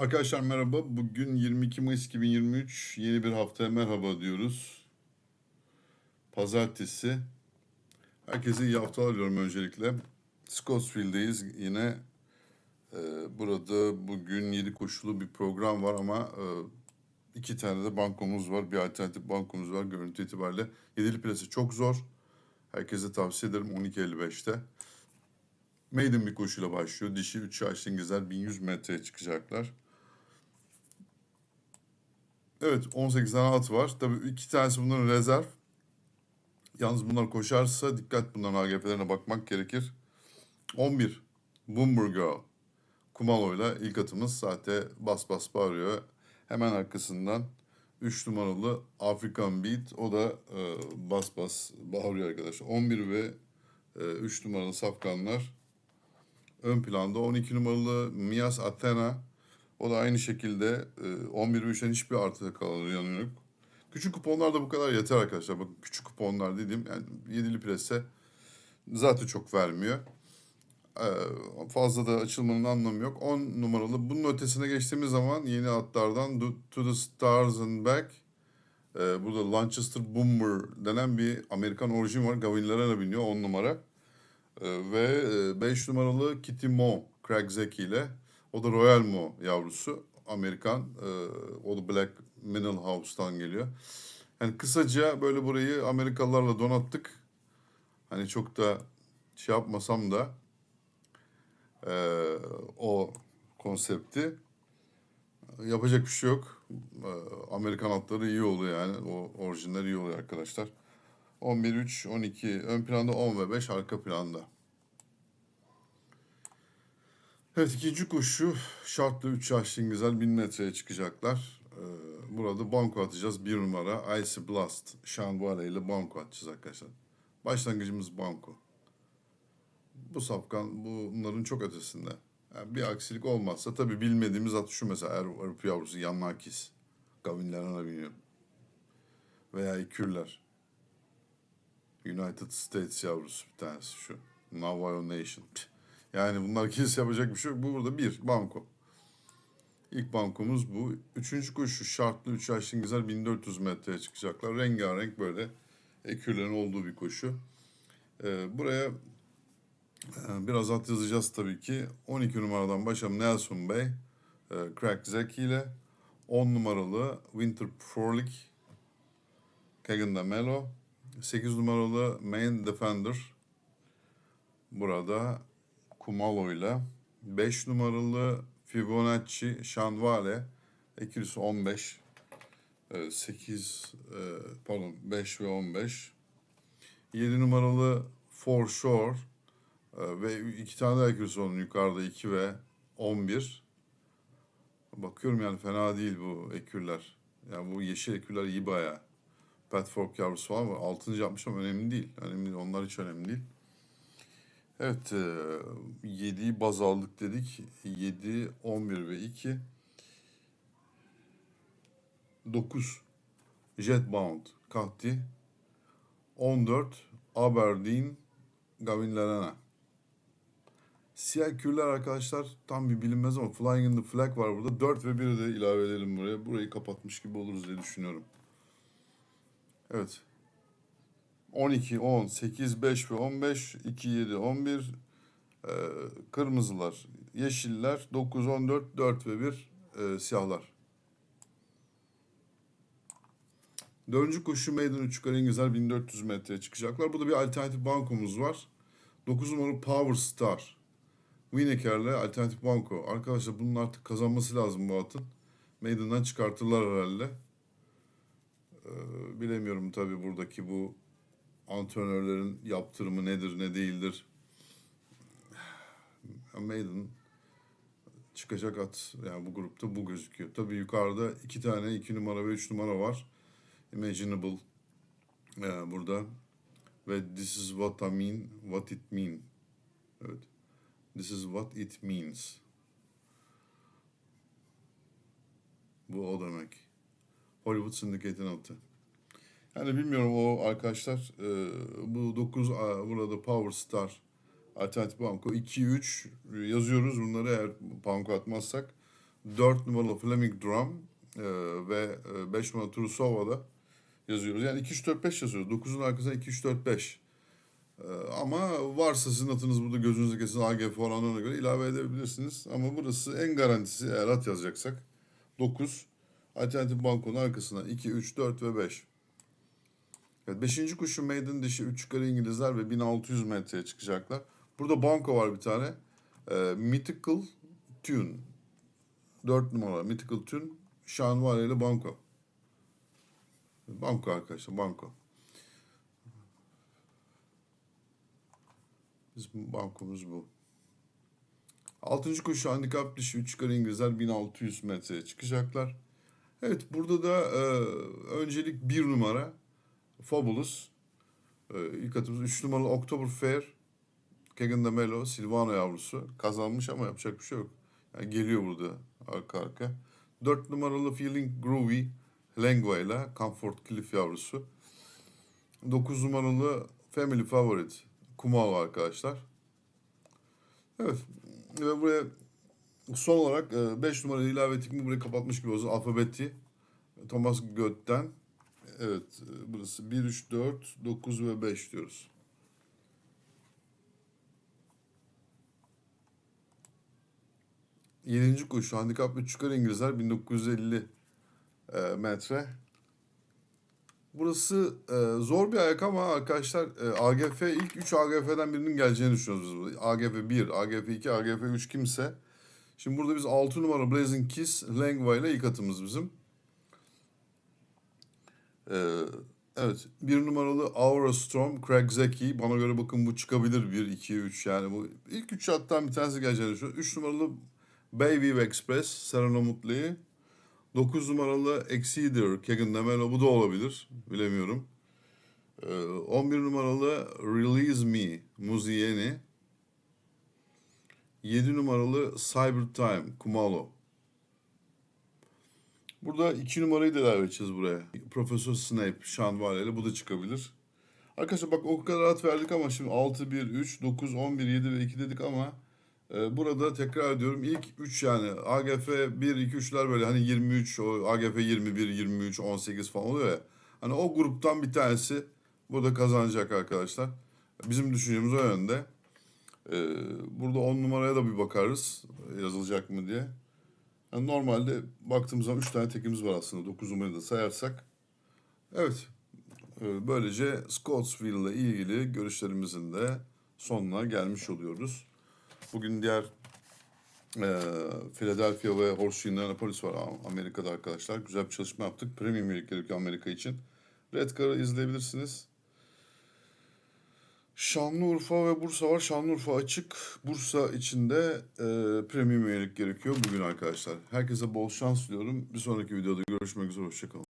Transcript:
Arkadaşlar merhaba. Bugün 22 Mayıs 2023. Yeni bir haftaya merhaba diyoruz. Pazartesi. Herkese iyi haftalar diliyorum öncelikle. Scottsville'deyiz. Yine e, burada bugün 7 koşulu bir program var ama e, iki tane de bankomuz var. Bir alternatif bankomuz var. Görüntü itibariyle. Yedili plası çok zor. Herkese tavsiye ederim 12.55'te. Maiden bir koşuyla başlıyor. Dişi 3 yaşlı İngilizler 1100 metreye çıkacaklar. Evet 18 tane at var. Tabii iki tanesi bunların rezerv. Yalnız bunlar koşarsa dikkat bunların AGF'lerine bakmak gerekir. 11 Boomer Girl. Kumalo'yla ilk atımız zaten bas bas bağırıyor. Hemen arkasından 3 numaralı African Beat. O da e, bas bas bağırıyor arkadaşlar. 11 ve e, 3 numaralı safkanlar ön planda. 12 numaralı Mias Athena. O da aynı şekilde e, 11 ve 3'ten hiçbir artı kalan yok. Küçük kuponlar da bu kadar yeter arkadaşlar. Bakın küçük kuponlar dediğim yani yedili presse zaten çok vermiyor. Ee, fazla da açılmanın anlamı yok. 10 numaralı. Bunun ötesine geçtiğimiz zaman yeni atlardan To the Stars and Back. Ee, burada Lancaster Boomer denen bir Amerikan orijin var. Gavinler'e biniyor 10 numara. Ee, ve 5 numaralı Kitty Mo Craig Zeki ile. O da Royal Mo yavrusu. Amerikan. Ee, o da Black Mineral House'tan geliyor. Yani kısaca böyle burayı Amerikalılarla donattık. Hani çok da şey yapmasam da ee, o konsepti yapacak bir şey yok. Ee, Amerikan atları iyi oluyor yani. O orijinler iyi oluyor arkadaşlar. 11, 3, 12 ön planda 10 ve 5 arka planda. Evet ikinci koşu şartlı 3 yaşlı İngilizler 1000 metreye çıkacaklar. Ee, burada banko atacağız. Bir numara Icy Blast. Şanbuale ile banko atacağız arkadaşlar. Başlangıcımız banko. Bu safkan bunların çok ötesinde. Yani bir aksilik olmazsa tabii bilmediğimiz at şu mesela Er- Arap yavrusu Yannakis. Gavinlerine biniyor. Veya İkürler. United States yavrusu bir tanesi şu. Navajo Nation. Püh. Yani bunlar kimse yapacak bir şey yok. Bu burada bir banko. İlk bankomuz bu. Üçüncü koşu şartlı 3 yaşlı İngilizler 1400 metreye çıkacaklar. Rengarenk böyle ekürlerin olduğu bir koşu. Ee, buraya e, biraz at yazacağız tabii ki. 12 numaradan başlayalım Nelson Bey. E, Crack Zeki ile 10 numaralı Winter Frolic Kagan Melo. 8 numaralı Main Defender. Burada Kumalo ile 5 numaralı Fibonacci Şanvale ikilisi 15 e, 8 e, pardon 5 ve 15 7 numaralı For Sure e, ve iki tane daha ikilisi onun yukarıda 2 ve 11 bakıyorum yani fena değil bu ekürler yani bu yeşil ekürler iyi bayağı. Pat Fork yavrusu var 6. yapmış ama önemli değil. Önemli onlar hiç önemli değil Evet, 7'yi baz aldık dedik. 7, 11 ve 2. 9 Jetbound Kahti. 14 Aberdeen Gavin Lerena. Siyah kürler arkadaşlar tam bir bilinmez ama Flying in the Flag var burada. 4 ve 1'i de ilave edelim buraya. Burayı kapatmış gibi oluruz diye düşünüyorum. Evet. 12, 10, 8, 5 ve 15, 2, 7, 11, e, kırmızılar, yeşiller, 9, 14, 4 ve 1 e, siyahlar. Dördüncü koşu Maiden 3 yukarı İngilizler 1400 metreye çıkacaklar. Burada bir alternatif bankomuz var. 9 numaralı Power Star. Winneker'le alternatif banko. Arkadaşlar bunun artık kazanması lazım bu atın. Maiden'dan çıkartırlar herhalde. Ee, bilemiyorum tabii buradaki bu antrenörlerin yaptırımı nedir ne değildir. Maiden çıkacak at yani bu grupta bu gözüküyor. Tabii yukarıda iki tane iki numara ve üç numara var. Imaginable ee, burada ve This is what I mean, what it mean. Evet. This is what it means. Bu o demek. Hollywood Syndicate'in atı. Yani bilmiyorum o arkadaşlar e, bu 9 burada Power Star Alternatif Banko 2 3 yazıyoruz bunları eğer banko atmazsak 4 numaralı Fleming Drum e, ve 5 numaralı Trusova'da yazıyoruz. Yani 2 3 4 5 yazıyoruz. 9'un arkasına 2 3 4 5. E, ama varsa sizin atınız burada gözünüzü kesin AGF oranlarına göre ilave edebilirsiniz. Ama burası en garantisi eğer at yazacaksak 9. Alternatif bankonun arkasına 2, 3, 4 ve 5. Evet, beşinci kuşu maiden dişi 3 yukarı İngilizler ve 1600 metreye çıkacaklar. Burada banko var bir tane. E, Mythical Tune. 4 numara Mythical Tune. Şanvari ile banko. Banko arkadaşlar banko. Bizim bankomuz bu. Altıncı koşu handikap dışı 3 yukarı İngilizler 1600 metreye çıkacaklar. Evet burada da e, öncelik bir numara Fabulous. E, ilk atımız 3 numaralı October Fair. Kegan de Melo, Silvano yavrusu. Kazanmış ama yapacak bir şey yok. Yani geliyor burada arka arka. 4 numaralı Feeling Groovy Lengua ile Comfort Cliff yavrusu. 9 numaralı Family Favorite Kumao arkadaşlar. Evet. Ve buraya son olarak 5 numaralı ilave ettik mi burayı kapatmış gibi olsun. Alfabeti Thomas Göt'ten. Evet. Burası 1, 3, 4, 9 ve 5 diyoruz. Yedinci koşu handikap 3 yukarı İngilizler 1950 e, metre. Burası e, zor bir ayak ama arkadaşlar e, AGF ilk 3 AGF'den birinin geleceğini düşünüyoruz biz. AGF 1, AGF 2, AGF 3 kimse. Şimdi burada biz 6 numara Blazing Kiss Lengua ile ilk atımız bizim. E, evet bir numaralı Aura Storm Craig Zeki. Bana göre bakın bu çıkabilir 1, 2, 3 yani bu ilk 3 hattan bir tanesi geleceğini düşünüyorum. 3 numaralı Bayview Express Serena Mutlu'yu. 9 numaralı Exceeder Kegan Demelo bu da olabilir. Bilemiyorum. Ee, 11 numaralı Release Me Muzieni. 7 numaralı Cyber Time Kumalo. Burada 2 numarayı da ilave edeceğiz buraya. Profesör Snape, Sean Vale ile bu da çıkabilir. Arkadaşlar bak o kadar at verdik ama şimdi 6, 1, 3, 9, 11, 7 ve 2 dedik ama ee, Burada tekrar ediyorum ilk 3 yani AGF 1, 2, 3'ler böyle hani 23, o AGF 21, 23, 18 falan oluyor ya. Hani o gruptan bir tanesi burada kazanacak arkadaşlar. Bizim düşüncemiz o yönde. Ee, Burada 10 numaraya da bir bakarız yazılacak mı diye. Yani normalde baktığımız zaman 3 tane tekimiz var aslında 9 numarayı da sayarsak. Evet Ee, böylece Scottsville ile ilgili görüşlerimizin de sonuna gelmiş oluyoruz. Bugün diğer e, Philadelphia ve Horseshoe Indianapolis var Amerika'da arkadaşlar. Güzel bir çalışma yaptık. Premium üyelik gerekiyor Amerika için. Red Car'ı izleyebilirsiniz. Şanlıurfa ve Bursa var. Şanlıurfa açık. Bursa içinde e, premium üyelik gerekiyor bugün arkadaşlar. Herkese bol şans diliyorum. Bir sonraki videoda görüşmek üzere. Hoşçakalın.